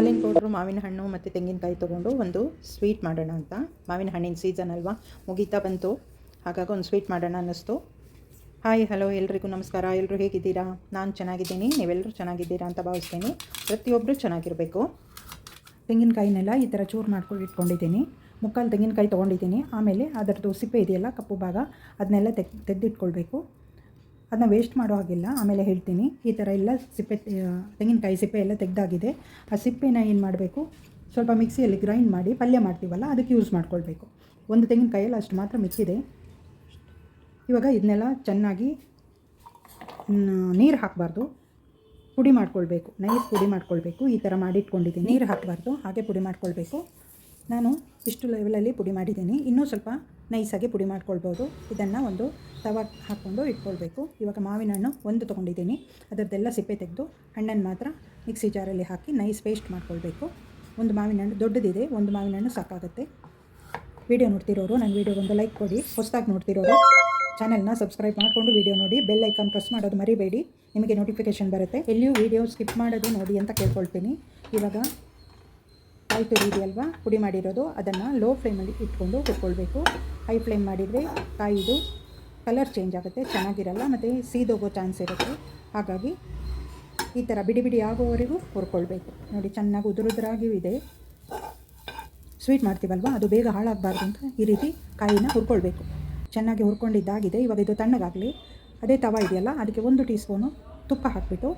ಹಾಲಿನ ಪೌಡ್ರು, ಮಾವಿನ ಹಣ್ಣು ಮತ್ತು ತೆಂಗಿನಕಾಯಿ ತೊಗೊಂಡು ಒಂದು ಸ್ವೀಟ್ ಮಾಡೋಣ ಅಂತ. ಮಾವಿನ ಹಣ್ಣಿನ ಸೀಸನ್ ಅಲ್ವಾ? ಮುಗೀತಾ ಬಂತು. ಹಾಗಾಗಿ ಒಂದು ಸ್ವೀಟ್ ಮಾಡೋಣ ಅನ್ನಿಸ್ತು. ಹಾಯ್ ಹಲೋ ಎಲ್ರಿಗೂ ನಮಸ್ಕಾರ. ಎಲ್ಲರೂ ಹೇಗಿದ್ದೀರಾ? ನಾನು ಚೆನ್ನಾಗಿದ್ದೀನಿ. ನೀವೆಲ್ಲರೂ ಚೆನ್ನಾಗಿದ್ದೀರಾ ಅಂತ ಭಾವಿಸ್ತೀನಿ. ಪ್ರತಿಯೊಬ್ಬರು ಚೆನ್ನಾಗಿರಬೇಕು. ತೆಂಗಿನಕಾಯಿನೆಲ್ಲ ಈ ಥರ ಚೂರು ಮಾಡ್ಕೊಂಡು ಇಟ್ಕೊಂಡಿದ್ದೀನಿ. ಮುಕ್ಕಾಲು ತೆಂಗಿನಕಾಯಿ ತೊಗೊಂಡಿದ್ದೀನಿ. ಆಮೇಲೆ ಅದರದ್ದು ಸಿಪ್ಪೆ ಇದೆಯಲ್ಲ, ಕಪ್ಪು ಭಾಗ, ಅದನ್ನೆಲ್ಲ ತೆಗ್ ತೆಗೆದಿಟ್ಕೊಳ್ಬೇಕು. ಅದನ್ನ ವೇಸ್ಟ್ ಮಾಡೋ ಹಾಗಿಲ್ಲ. ಆಮೇಲೆ ಹೇಳ್ತೀನಿ, ಈ ಥರ ಎಲ್ಲ ಸಿಪ್ಪೆ ತೆಂಗಿನಕಾಯಿ ಸಿಪ್ಪೆ ಎಲ್ಲ ತೆಗೆದಾಗಿದೆ. ಆ ಸಿಪ್ಪೆನ ಏನು ಮಾಡಬೇಕು? ಸ್ವಲ್ಪ ಮಿಕ್ಸಿಯಲ್ಲಿ ಗ್ರೈಂಡ್ ಮಾಡಿ ಪಲ್ಯ ಮಾಡ್ತೀವಲ್ಲ, ಅದಕ್ಕೆ ಯೂಸ್ ಮಾಡ್ಕೊಳ್ಬೇಕು. ಒಂದು ತೆಂಗಿನಕಾಯಲ್ಲಿ ಅಷ್ಟು ಮಾತ್ರ ಮಿಕ್ಕಿದೆ. ಇವಾಗ ಇದನ್ನೆಲ್ಲ ಚೆನ್ನಾಗಿ ನೀರು ಹಾಕಬಾರ್ದು. ಪುಡಿ ಮಾಡ್ಕೊಳ್ಬೇಕು. ನೈಸ್ ಪುಡಿ ಮಾಡ್ಕೊಳ್ಬೇಕು. ಈ ಥರ ಮಾಡಿಟ್ಕೊಂಡಿದ್ದೀನಿ ನೀರು ಹಾಕಬಾರ್ದು. ಹಾಗೆ ಪುಡಿ ಮಾಡ್ಕೊಳ್ಬೇಕು. ನಾನು ಇಷ್ಟು ಲೆವೆಲಲ್ಲಿ ಪುಡಿ ಮಾಡಿದ್ದೀನಿ. ಇನ್ನೂ ಸ್ವಲ್ಪ ನೈಸಾಗಿ ಪುಡಿ ಮಾಡ್ಕೊಳ್ಬೋದು. ಇದನ್ನು ಒಂದು ತವ ಹಾಕ್ಕೊಂಡು ಇಟ್ಕೊಳ್ಬೇಕು. ಇವಾಗ ಮಾವಿನ ಹಣ್ಣು ಒಂದು ತೊಗೊಂಡಿದ್ದೀನಿ. ಅದರದ್ದೆಲ್ಲ ಸಿಪ್ಪೆ ತೆಗೆದು ಹಣ್ಣನ್ನು ಮಾತ್ರ ಮಿಕ್ಸಿ ಜಾರಲ್ಲಿ ಹಾಕಿ ನೈಸ್ ಪೇಸ್ಟ್ ಮಾಡ್ಕೊಳ್ಬೇಕು. ಒಂದು ಮಾವಿನ ಹಣ್ಣು ದೊಡ್ಡದಿದೆ, ಒಂದು ಮಾವಿನ ಹಣ್ಣು ಸಾಕಾಗುತ್ತೆ. ವಿಡಿಯೋ ನೋಡ್ತಿರೋರು ನನ್ನ ವಿಡಿಯೋಗೊಂದು ಲೈಕ್ ಕೊಡಿ. ಹೊಸದಾಗಿ ನೋಡ್ತಿರೋರು ಚಾನಲ್ನ ಸಬ್ಸ್ಕ್ರೈಬ್ ಮಾಡಿಕೊಂಡು ವಿಡಿಯೋ ನೋಡಿ. ಬೆಲ್ ಐಕಾನ್ ಪ್ರೆಸ್ ಮಾಡೋದು ಮರಿಬೇಡಿ. ನಿಮಗೆ ನೋಟಿಫಿಕೇಷನ್ ಬರುತ್ತೆ. ಎಲ್ಲಿಯೂ ವೀಡಿಯೋ ಸ್ಕಿಪ್ ಮಾಡೋದು ನೋಡಿ ಅಂತ ಕೇಳ್ಕೊಳ್ತೀನಿ. ಇವಾಗ ಕಾಯಿ ಇದೆಯಲ್ವಾ ಪುಡಿ ಮಾಡಿರೋದು. ಅದನ್ನು ಲೋ ಫ್ಲೇಮಲ್ಲಿ ಇಟ್ಕೊಂಡು ಹುರ್ಕೊಳ್ಬೇಕು. ಹೈ ಫ್ಲೇಮ್ ಮಾಡಿದರೆ ಕಾಯಿದು ಕಲರ್ ಚೇಂಜ್ ಆಗುತ್ತೆ, ಚೆನ್ನಾಗಿರಲ್ಲ ಮತ್ತು ಸೀದೋಗೋ ಚಾನ್ಸ್ ಇರುತ್ತೆ. ಹಾಗಾಗಿ ಈ ಥರ ಬಿಡಿ ಬಿಡಿ ಆಗೋವರೆಗೂ ಹುರ್ಕೊಳ್ಬೇಕು. ನೋಡಿ, ಚೆನ್ನಾಗಿ ಉದುರುದ್ರಾಗಿಯೂ ಇದೆ. ಸ್ವೀಟ್ ಮಾಡ್ತೀವಲ್ವ? ಅದು ಬೇಗ ಹಾಳಾಗಬಾರ್ದು ಅಂತ ಈ ರೀತಿ ಕಾಯಿನ ಹುರ್ಕೊಳ್ಬೇಕು. ಚೆನ್ನಾಗಿ ಹುರ್ಕೊಂಡಿದ್ದಾಗಿದೆ. ಇವಾಗ ಇದು ತಣ್ಣಗಾಗಲಿ. ಅದೇ ತವ ಇದೆಯಲ್ಲ? ಅದಕ್ಕೆ ಒಂದು ಟೀ ಸ್ಪೂನು ತುಪ್ಪ ಹಾಕಿಬಿಟ್ಟು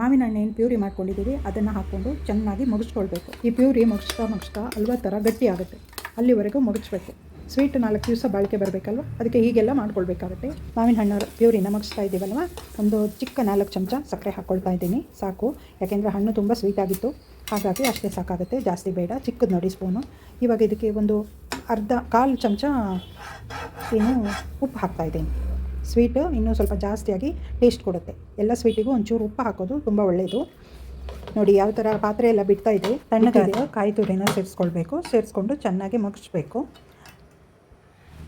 ಮಾವಿನ ಹಣ್ಣು ಏನು ಪ್ಯೂರಿ ಮಾಡ್ಕೊಂಡಿದ್ದೀವಿ, ಅದನ್ನು ಹಾಕ್ಕೊಂಡು ಚೆನ್ನಾಗಿ ಮುಗಿಸ್ಕೊಳ್ಬೇಕು. ಈ ಪ್ಯೂರಿ ಮುಗಿಸ್ತಾ ಮುಗಿಸ್ತಾ ಹಲ್ವಾ ಥರ ಗಟ್ಟಿ ಆಗುತ್ತೆ. ಅಲ್ಲಿವರೆಗೂ ಮುಗಿಸ್ಬೇಕು. ಸ್ವೀಟ್ ನಾಲ್ಕು ದಿವಸ ಬಾಳಿಕೆ ಬರಬೇಕಲ್ವ? ಅದಕ್ಕೆ ಹೀಗೆಲ್ಲ ಮಾಡ್ಕೊಳ್ಬೇಕಾಗುತ್ತೆ. ಮಾವಿನ ಹಣ್ಣು ಪ್ಯೂರಿನ ಮುಗಿಸ್ತಾ ಇದ್ದೀವಲ್ವ? ಒಂದು ಚಿಕ್ಕ ನಾಲ್ಕು ಚಮಚ ಸಕ್ಕರೆ ಹಾಕ್ಕೊಳ್ತಾ ಇದ್ದೀನಿ. ಸಾಕು. ಯಾಕೆಂದರೆ ಹಣ್ಣು ತುಂಬ ಸ್ವೀಟ್ ಆಗಿತ್ತು. ಹಾಗಾಗಿ ಅಷ್ಟೇ ಸಾಕಾಗುತ್ತೆ. ಜಾಸ್ತಿ ಬೇಡ. ಚಿಕ್ಕದು ನೋಡಿ ಸ್ಪೂನು ಇವಾಗ ಇದಕ್ಕೆ ಒಂದು ಅರ್ಧ, ಕಾಲು ಚಮಚ ಏನು ಉಪ್ಪು ಹಾಕ್ತಾ ಇದ್ದೀನಿ. ಸ್ವೀಟು ಇನ್ನೂ ಸ್ವಲ್ಪ ಜಾಸ್ತಿಯಾಗಿ ಟೇಸ್ಟ್ ಕೊಡುತ್ತೆ. ಎಲ್ಲ ಸ್ವೀಟಿಗೂ ಒಂಚೂರು ಉಪ್ಪು ಹಾಕೋದು ತುಂಬ ಒಳ್ಳೆಯದು ನೋಡಿ ಯಾವ ಥರ ಪಾತ್ರೆ ಎಲ್ಲ ಬಿಡ್ತಾ ಇದೆ. ತಣ್ಣಗಾದ ಕಾಯಿ ತುರಿನ ಸೇರಿಸ್ಕೊಳ್ಬೇಕು. ಸೇರಿಸ್ಕೊಂಡು ಚೆನ್ನಾಗಿ ಮುಗಿಸ್ಬೇಕು.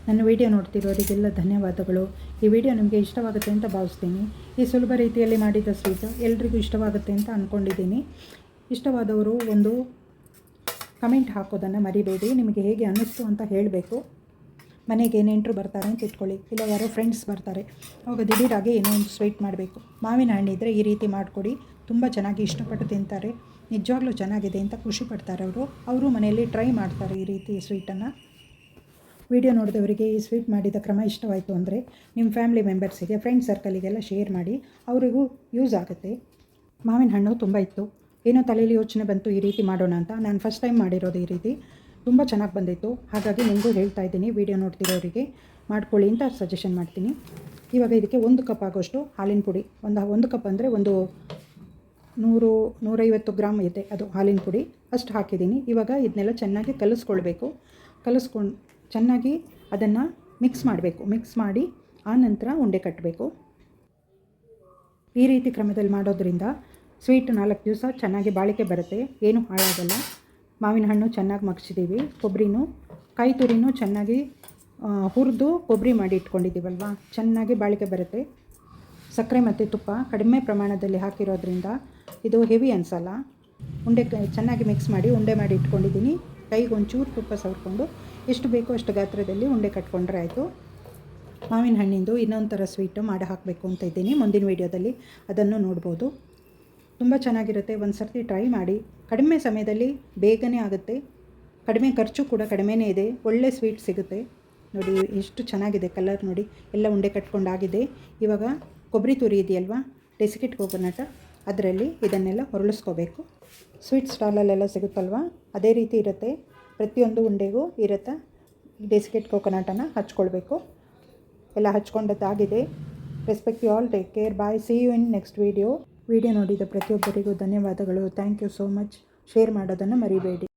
ನನ್ನ ವಿಡಿಯೋ ನೋಡ್ತಿರೋರಿಗೆಲ್ಲ ಧನ್ಯವಾದಗಳು. ಈ ವಿಡಿಯೋ ನಿಮಗೆ ಇಷ್ಟವಾಗುತ್ತೆ ಅಂತ ಭಾವಿಸ್ತೀನಿ. ಈ ಸುಲಭ ರೀತಿಯಲ್ಲಿ ಮಾಡಿದ ಸ್ವೀಟು ಎಲ್ರಿಗೂ ಇಷ್ಟವಾಗುತ್ತೆ ಅಂತ ಅಂದ್ಕೊಂಡಿದ್ದೀನಿ ಇಷ್ಟವಾದವರು ಒಂದು ಕಮೆಂಟ್ ಹಾಕೋದನ್ನು ಮರಿಬೇಡಿ. ನಿಮಗೆ ಹೇಗೆ ಅನ್ನಿಸ್ತು ಅಂತ ಹೇಳಬೇಕು. ಮನೆಗೆ ನೆಂಟರು ಬರ್ತಾರೆ ಅಂತ ಇಟ್ಕೊಳ್ಳಿ. ಇಲ್ಲ ಯಾರೋ ಫ್ರೆಂಡ್ಸ್ ಬರ್ತಾರೆ. ಅವಾಗ ದಿಢೀರಾಗಿ ಏನೋ ಒಂದು ಸ್ವೀಟ್ ಮಾಡಬೇಕು. ಮಾವಿನ ಹಣ್ಣಿದ್ರೆ ಈ ರೀತಿ ಮಾಡಿಕೊಡಿ. ತುಂಬ ಚೆನ್ನಾಗಿ ಇಷ್ಟಪಟ್ಟು ತಿಂತಾರೆ. ನಿಜವಾಗ್ಲೂ ಚೆನ್ನಾಗಿದೆ ಅಂತ ಖುಷಿ ಪಡ್ತಾರೆ ಅವರು. ಅವರು ಮನೆಯಲ್ಲಿ ಟ್ರೈ ಮಾಡ್ತಾರೆ ಈ ರೀತಿ ಸ್ವೀಟನ್ನು ವಿಡಿಯೋ ನೋಡಿದವರಿಗೆ ಈ ಸ್ವೀಟ್ ಮಾಡಿದ ಕ್ರಮ ಇಷ್ಟವಾಯಿತು ಅಂದರೆ ನಿಮ್ಮ ಫ್ಯಾಮಿಲಿ ಮೆಂಬರ್ಸಿಗೆ ಫ್ರೆಂಡ್ ಸರ್ಕಲಿಗೆಲ್ಲ ಶೇರ್ ಮಾಡಿ. ಅವರಿಗೂ ಯೂಸ್ ಆಗುತ್ತೆ. ಮಾವಿನ ಹಣ್ಣು ತುಂಬ ಇತ್ತು. ಏನೋ ತಲೆಯಲ್ಲಿ ಯೋಚನೆ ಬಂತು ಈ ರೀತಿ ಮಾಡೋಣ ಅಂತ. ನಾನು ಫಸ್ಟ್ ಟೈಮ್ ಮಾಡಿರೋದು ಈ ರೀತಿ. ತುಂಬ ಚೆನ್ನಾಗಿ ಬಂದಿತ್ತು. ಹಾಗಾಗಿ ನಿಮಗೂ ಹೇಳ್ತಾ ಇದ್ದೀನಿ, ವಿಡಿಯೋ ನೋಡ್ತಿರೋರಿಗೆ. ಮಾಡ್ಕೊಳ್ಳಿ ಅಂತ ಸಜೆಷನ್ ಮಾಡ್ತೀನಿ. ಇವಾಗ ಇದಕ್ಕೆ ಒಂದು ಕಪ್ ಆಗೋಷ್ಟು ಹಾಲಿನ ಪುಡಿ. ಒಂದು ಒಂದು ಕಪ್ ಅಂದರೆ ಒಂದು ನೂರು, ನೂರೈವತ್ತು ಗ್ರಾಮ್ ಇದೆ ಅದು ಹಾಲಿನ ಪುಡಿ. ಅಷ್ಟು ಹಾಕಿದ್ದೀನಿ. ಇವಾಗ ಇದನ್ನೆಲ್ಲ ಚೆನ್ನಾಗಿ ಕಲಿಸ್ಕೊಳ್ಬೇಕು. ಕಲಿಸ್ಕೊಂಡು, ಚೆನ್ನಾಗಿ ಅದನ್ನು ಮಿಕ್ಸ್ ಮಾಡಬೇಕು. ಮಿಕ್ಸ್ ಮಾಡಿ ಆ ನಂತರ ಉಂಡೆ ಕಟ್ಟಬೇಕು ಈ ರೀತಿ ಕ್ರಮದಲ್ಲಿ ಮಾಡೋದ್ರಿಂದ ಸ್ವೀಟ್ ನಾಲ್ಕು ದಿವಸ ಚೆನ್ನಾಗಿ ಬಾಳಿಕೆ ಬರುತ್ತೆ. ಏನು ಹಾಳಾಗಲ್ಲ. ಮಾವಿನ ಹಣ್ಣು ಚೆನ್ನಾಗಿ ಮಗ್ಸಿದ್ದೀವಿ ಕೊಬ್ಬರಿನೂ ಕಾಯಿ ತುರಿನೂ ಚೆನ್ನಾಗಿ ಹುರಿದು ಕೊಬ್ಬರಿ ಮಾಡಿ ಇಟ್ಕೊಂಡಿದ್ದೀವಲ್ವ ಚೆನ್ನಾಗಿ ಬಾಳಿಕೆ ಬರುತ್ತೆ. ಸಕ್ಕರೆ ಮತ್ತು ತುಪ್ಪ ಕಡಿಮೆ ಪ್ರಮಾಣದಲ್ಲಿ ಹಾಕಿರೋದ್ರಿಂದ ಇದು ಹೆವಿ ಅನಿಸಲ್ಲ. ಉಂಡೆ ಚೆನ್ನಾಗಿ ಮಿಕ್ಸ್ ಮಾಡಿ ಉಂಡೆ ಮಾಡಿ ಇಟ್ಕೊಂಡಿದ್ದೀನಿ ಕೈಗೆ ಒಂಚೂರು ತುಪ್ಪ ಸವರ್ಕೊಂಡು ಎಷ್ಟು ಬೇಕೋ ಅಷ್ಟು ಗಾತ್ರದಲ್ಲಿ ಉಂಡೆ ಕಟ್ಕೊಂಡ್ರೆ ಆಯಿತು. ಮಾವಿನ ಹಣ್ಣಿಂದು ಇನ್ನೊಂದು ಥರ ಸ್ವೀಟು ಮಾಡಿ ಹಾಕಬೇಕು ಅಂತ ಇದ್ದೀನಿ. ಮುಂದಿನ ವೀಡಿಯೋದಲ್ಲಿ ಅದನ್ನು ನೋಡ್ಬೋದು. ತುಂಬ ಚೆನ್ನಾಗಿರುತ್ತೆ. ಒಂದು ಸರ್ತಿ ಟ್ರೈ ಮಾಡಿ. ಕಡಿಮೆ ಸಮಯದಲ್ಲಿ ಬೇಗನೆ ಆಗುತ್ತೆ. ಕಡಿಮೆ ಖರ್ಚು ಕೂಡ ಕಡಿಮೆನೇ ಇದೆ. ಒಳ್ಳೆ ಸ್ವೀಟ್ ಸಿಗುತ್ತೆ. ನೋಡಿ, ಎಷ್ಟು ಚೆನ್ನಾಗಿದೆ ಕಲರ್ ನೋಡಿ. ಎಲ್ಲ ಉಂಡೆ ಕಟ್ಕೊಂಡಾಗಿದೆ ಇವಾಗ ಕೊಬ್ಬರಿ ತುರಿ ಇದೆಯಲ್ವಾ? ಡೆಸಿಕೆಟ್ ಕೋಕೋನಟ್ ಅದರಲ್ಲಿ ಇದನ್ನೆಲ್ಲ ಹೊರಳಿಸ್ಕೋಬೇಕು. ಸ್ವೀಟ್ ಸ್ಟಾಲಲ್ಲೆಲ್ಲ ಸಿಗುತ್ತಲ್ವಾ? ಅದೇ ರೀತಿ ಇರುತ್ತೆ. ಪ್ರತಿಯೊಂದು ಉಂಡೆಗೂ ಇರುತ್ತೆ ಡೆಸಿಕೆಟ್ ಕೋಕೋನಟನ್ನು ಹಚ್ಕೊಳ್ಬೇಕು. ಎಲ್ಲ ಹಚ್ಕೊಂಡದ್ದಾಗಿದೆ. Respect you all take care bye see you in next video video ನೋಡಿದ ಪ್ರತಿಯೊಬ್ಬರಿಗೂ ಧನ್ಯವಾದಗಳು. Thank you so much share ಮಾಡೋದನ್ನು ಮರಿಬೇಡಿ.